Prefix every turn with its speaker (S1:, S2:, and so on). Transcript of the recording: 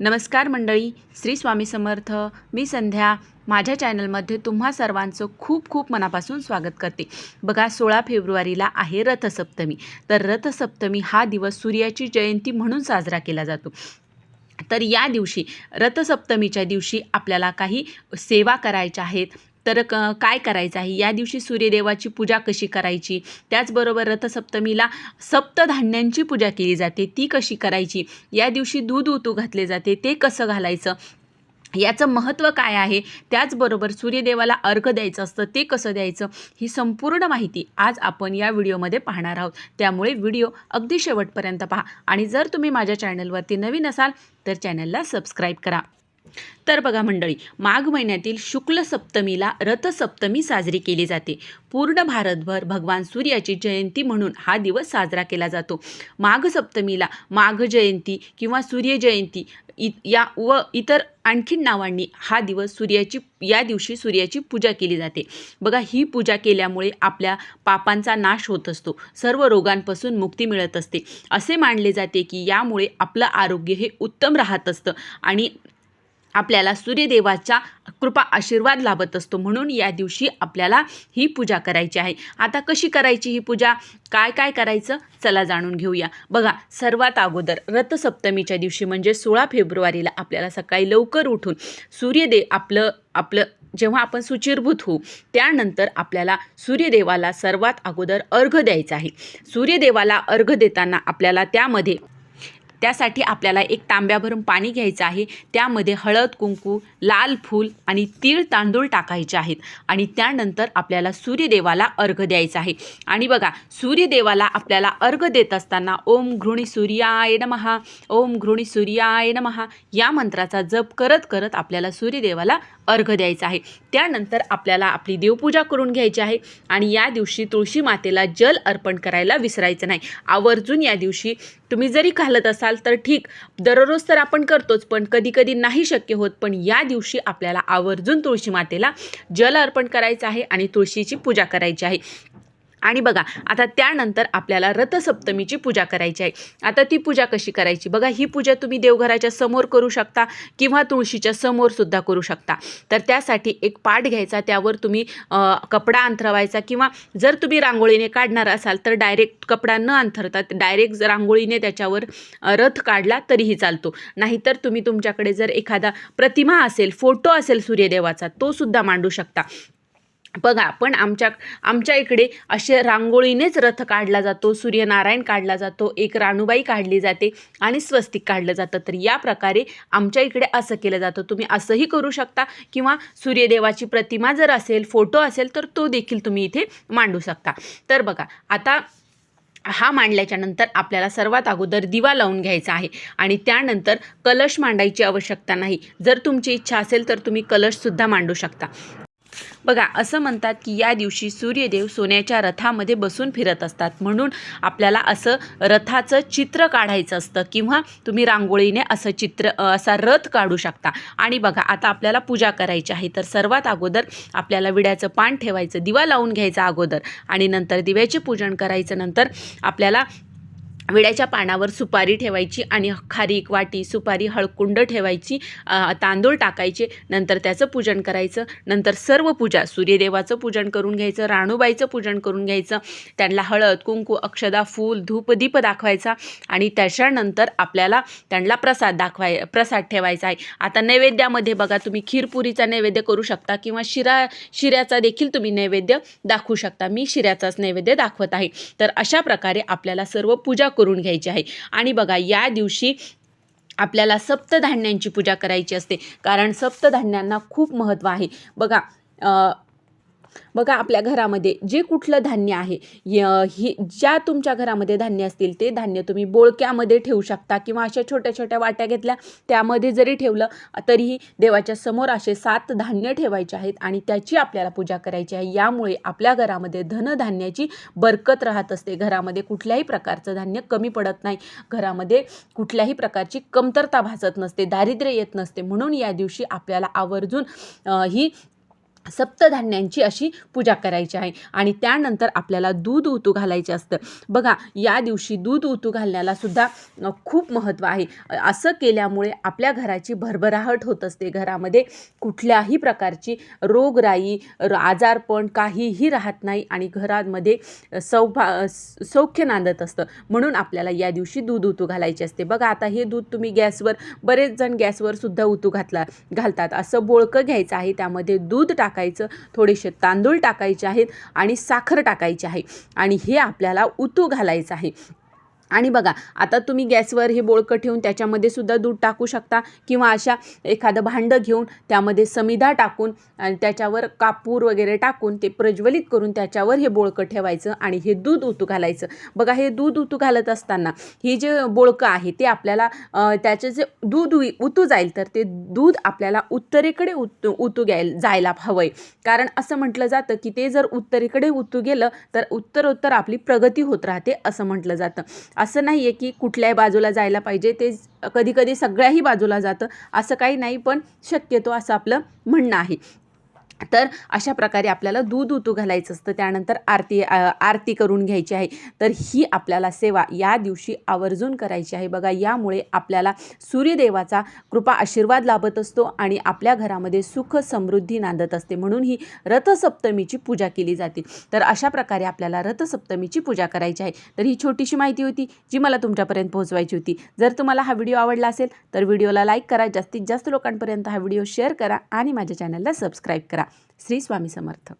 S1: नमस्कार मंडळी श्री स्वामी समर्थ. मी संध्या. माझ्या चॅनलमध्ये तुम्हा सर्वांचं खूप खूप मनापासून स्वागत करते. बघा सोळा फेब्रुवारीला आहे रथसप्तमी. तर रथसप्तमी हा दिवस सूर्याची जयंती म्हणून साजरा केला जातो. तर या दिवशी रथसप्तमीच्या दिवशी आपल्याला काही सेवा करायच्या आहेत. तर क काय करायचं आहे? या दिवशी सूर्यदेवाची पूजा कशी करायची? त्याचबरोबर रथसप्तमीला सप्तधान्यांची पूजा केली जाते. ती कशी करायची? या दिवशी दूध उतू घातले जाते. ते कसं घालायचं? याचं महत्त्व काय आहे? त्याचबरोबर सूर्यदेवाला अर्घ द्यायचं असतं. ते कसं द्यायचं? ही संपूर्ण माहिती आज आपण या व्हिडिओमध्ये पाहणार आहोत. त्यामुळे व्हिडिओ अगदी शेवटपर्यंत पहा. आणि जर तुम्ही माझ्या चॅनलवरती नवीन असाल तर चॅनलला सबस्क्राईब करा. तर बघा मंडळी माघ महिन्यातील शुक्ल सप्तमीला रथसप्तमी साजरी केली जाते. पूर्ण भारतभर भगवान सूर्याची जयंती म्हणून हा दिवस साजरा केला जातो. माघ सप्तमीला माघ जयंती किंवा सूर्यजयंती इ या व इतर आणखीन नावांनी हा दिवस सूर्याची या दिवशी सूर्याची पूजा केली जाते. बघा ही पूजा केल्यामुळे आपल्या पापांचा नाश होत असतो. सर्व रोगांपासून मुक्ती मिळत असते. असे मानले जाते की यामुळे आपलं आरोग्य हे उत्तम राहत असतं आणि आपल्याला सूर्यदेवाचा कृपा आशीर्वाद लाभत असतो. म्हणून या दिवशी आपल्याला ही पूजा करायची आहे. आता कशी करायची ही पूजा? काय काय करायचं? चला जाणून घेऊया. बघा सर्वात अगोदर रथसप्तमीच्या दिवशी म्हणजे सोळा फेब्रुवारीला आपल्याला सकाळी लवकर उठून सूर्यदेव आपलं आपलं जेव्हा आपण सुचिरभूत होऊ त्यानंतर आपल्याला सूर्यदेवाला सर्वात अगोदर अर्घ द्यायचा आहे. सूर्यदेवाला अर्घ देताना आपल्याला त्यामध्ये त्यासाठी आपल्याला एक तांब्याभरून पाणी घ्यायचं आहे. त्यामध्ये हळद कुंकू लाल फूल आणि तीळ तांदूळ टाकायचे आहेत. आणि त्यानंतर आपल्याला सूर्यदेवाला अर्घ द्यायचा आहे. आणि बघा सूर्यदेवाला आपल्याला अर्घ देत असताना ओम घृणी सूर्याय नमहा ओम घृणी सूर्याय नमहा या मंत्राचा जप करत करत आपल्याला सूर्यदेवाला अर्घ द्यायचा आहे. त्यानंतर आपल्याला आपली देवपूजा करून घ्यायची आहे. आणि या दिवशी तुळशी मातेला जल अर्पण करायला विसरायचं नाही. आवर्जून या दिवशी तुम्ही जरी घालत असाल असाल तर ठीक. दररोज तर आपण करतोच पण कधी कधी नाही शक्य होत. पण या दिवशी आपल्याला आवर्जून तुळशी मातेला जल अर्पण करायचं आहे आणि तुळशीची पूजा करायची आहे. आणि बघा आता त्यानंतर आपल्याला रथसप्तमीची पूजा करायची आहे. आता ती पूजा कशी करायची? बघा ही पूजा तुम्ही देवघराच्या समोर करू शकता किंवा तुळशीच्या समोरसुद्धा करू शकता. तर त्यासाठी एक पाठ घ्यायचा त्यावर तुम्ही कपडा अंथरवायचा किंवा जर तुम्ही रांगोळीने काढणार असाल तर डायरेक्ट कपडा न अंथरता डायरेक्ट रांगोळीने त्याच्यावर रथ काढला तरीही चालतो. नाहीतर तुम्ही तुमच्याकडे जर एखादा प्रतिमा असेल फोटो असेल सूर्यदेवाचा तो सुद्धा मांडू शकता. बघा पण आमच्या आमच्या इकडे असे रांगोळीनेच रथ काढला जातो सूर्यनारायण काढला जातो एक राणूबाई काढली जाते आणि स्वस्तिक काढलं जातं. तर या प्रकारे आमच्या इकडे असं केलं जातं. तुम्ही असंही करू शकता किंवा सूर्यदेवाची प्रतिमा जर असेल फोटो असेल तर तो देखील तुम्ही इथे मांडू शकता. तर बघा आता हा मांडल्याच्या नंतर आपल्याला सर्वात अगोदर दिवा लावून घ्यायचा आहे आणि त्यानंतर कलश मांडायची आवश्यकता नाही. जर तुमची इच्छा असेल तर तुम्ही कलशसुद्धा मांडू शकता. बघा असं म्हणतात की या दिवशी सूर्यदेव सोन्याच्या रथामध्ये बसून फिरत असतात. म्हणून आपल्याला असं रथाचं चित्र काढायचं असतं किंवा तुम्ही रांगोळीने असं चित्र असा रथ काढू शकता. आणि बघा आता आपल्याला पूजा करायची आहे. तर सर्वात अगोदर आपल्याला विड्याचं पान ठेवायचं दिवा लावून घ्यायचा अगोदर. आणि नंतर दिव्याचे पूजन करायचं नंतर आपल्याला विड्याच्या पानावर सुपारी ठेवायची आणि खारीक वाटी सुपारी हळकुंड ठेवायची तांदूळ टाकायचे. नंतर त्याचं पूजन करायचं. नंतर सर्व पूजा सूर्यदेवाचं पूजन करून घ्यायचं राणूबाईचं पूजन करून घ्यायचं. त्यांना हळद कुंकू अक्षदा फूल धूप दीप दाखवायचा आणि त्याच्यानंतर आपल्याला त्यांना प्रसाद दाखवाय प्रसाद ठेवायचा आहे. आता नैवेद्यामध्ये बघा तुम्ही खीरपुरीचा नैवेद्य करू शकता किंवा शिरा शिऱ्याचा देखील तुम्ही नैवेद्य दाखवू शकता. मी शिऱ्याचाच नैवेद्य दाखवत आहे. तर अशा प्रकारे आपल्याला सर्व पूजा करून घ्यायची आहे. आणि बघा या दिवशी आपल्याला सप्तधान्यांची पूजा करायची असते. कारण सप्तधान्यांना खूप महत्त्व आहे. बघा बघा आपल्या घरामध्ये जे कुठलं धान्य आहे य- ही ज्या तुमच्या घरामध्ये धान्य असतील ते धान्य तुम्ही बोळक्यामध्ये ठेवू शकता किंवा अशा छोट्या छोट्या वाट्या घेतल्या त्यामध्ये जरी ठेवलं तरीही देवाच्या समोर असे सात धान्य ठेवायचे आहेत आणि त्याची आपल्याला पूजा करायची आहे. यामुळे आपल्या घरामध्ये धनधान्याची बरकत राहत असते. घरामध्ये कुठल्याही प्रकारचं धान्य कमी पडत नाही. घरामध्ये कुठल्याही प्रकारची कमतरता भासत नसते दारिद्र्य येत नसते. म्हणून या दिवशी आपल्याला आवर्जून ही सप्तधान्यांची अशी पूजा करायची आहे. आणि त्यानंतर आपल्याला दूध उतू घालायचे असतं. बघा या दिवशी दूध उतू घालण्याला सुद्धा खूप महत्त्व आहे. असं केल्यामुळे आपल्या घराची भरभराहट होत असते. घरामध्ये कुठल्याही प्रकारची रोगराई र आजारपण काहीही राहत नाही आणि घरामध्ये सौभा स- सौख्य नांदत असतं. म्हणून आपल्याला या दिवशी दूध उतू घालायचे असते. बघा आता हे दूध तुम्ही गॅसवर बरेच जण गॅसवर सुद्धा उतू घातला घालतात. असं बोळकं घ्यायचं आहे. त्यामध्ये दूध टाक टाकायचं थोडेसे तांदूळ टाकायचे आहेत आणि साखर टाकायची आहे. आणि हे आपल्याला उतू घालायचं आहे. आणि बघा आता तुम्ही गॅसवर हे बोळकं ठेवून त्याच्यामध्ये सुद्धा दूध टाकू शकता किंवा अशा एखादं भांडं घेऊन त्यामध्ये समिधा टाकून आणि त्याच्यावर कापूर वगैरे टाकून ते प्रज्वलित करून त्याच्यावर हे बोळकं ठेवायचं आणि हे दूध उतू घालायचं. बघा हे दूध उतू घालत असताना हे जे बोळकं आहे ते आपल्याला त्याचे त्याचं जे दूध उतू जाईल तर ते दूध आपल्याला उत्तरेकडे उतू उतू घ्यायला जायला हवं आहे कारण असं म्हटलं जातं की ते जर उत्तरेकडे उतू गेलं तर उत्तरोत्तर आपली प्रगती होत राहते असं म्हटलं जातं. असं नाही आहे की कुठल्याही बाजूला जायला पाहिजे. ते कधीकधी सगळ्याही बाजूला जातं. असं काही नाही पण शक्यतो असं आपलं म्हणणं आहे. तर अशा प्रकारे आपल्याला दूध उतू घालायचं असतं. त्यानंतर आरती आरती करून घ्यायची आहे. तर ही आपल्याला सेवा या दिवशी आवर्जून करायची आहे. बघा यामुळे आपल्याला सूर्यदेवाचा कृपा आशीर्वाद लाभत असतो आणि आपल्या घरामध्ये सुख समृद्धी नांदत असते. म्हणून ही रथसप्तमीची पूजा केली जाते. तर अशा प्रकारे आपल्याला रथसप्तमीची पूजा करायची आहे. तर ही छोटीशी माहिती होती जी मला तुमच्यापर्यंत पोहोचवायची होती. जर तुम्हाला हा व्हिडिओ आवडला असेल तर व्हिडिओला लाईक करा. जास्तीत जास्त लोकांपर्यंत हा व्हिडिओ शेअर करा आणि माझ्या चॅनलला सबस्क्राईब करा. श्री स्वामी समर्थ.